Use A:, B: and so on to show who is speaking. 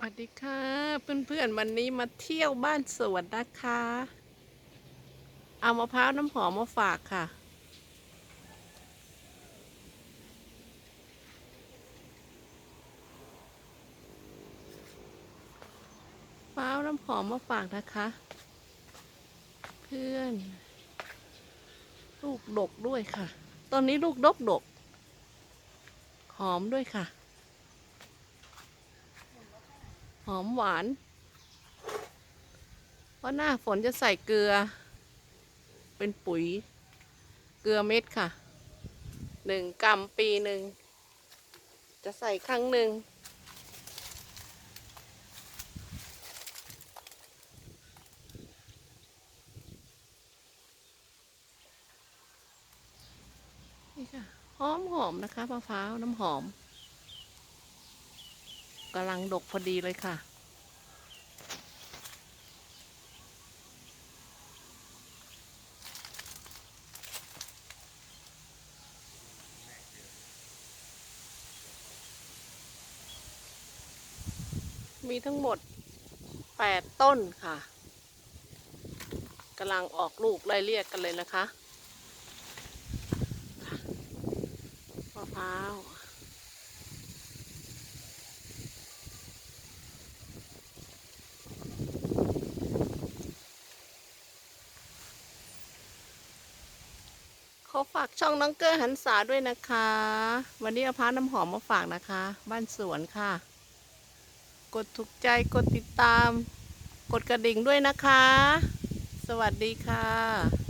A: สวัสดีค่ะเพื่อนๆวันนี้มาเที่ยวบ้านสวนนะคะ เอามะพร้าวน้ำหอมมาฝากค่ะ มะพร้าวน้ำหอมมาฝากนะคะ เพื่อน ลูกดกด้วยค่ะ ตอนนี้ลูกดกดกหอมด้วยค่ะ หอมหวาน เพราะหน้าฝนจะใส่เกลือ เป็นปุ๋ย เกลือเม็ดค่ะหนึ่งกรัมปีหนึ่ง จะใส่ครั้งหนึ่ง นี่ค่ะ หอมหอมนะคะมะพร้าวน้ำหอม กำลังดกพอดีเลยค่ะ มีทั้งหมดแปดต้นค่ะกำลังออกลูกไล่เรียกกันเลยนะคะมะพร้าว อฝากช่องน้องเกอร์หันษาด้วยนะคะ วันนี้เอาพาน้ำหอมมาฝากนะคะ บ้านสวนค่ะ กดถูกใจกดติดตาม กดกระดิ่งด้วยนะคะ สวัสดีค่ะ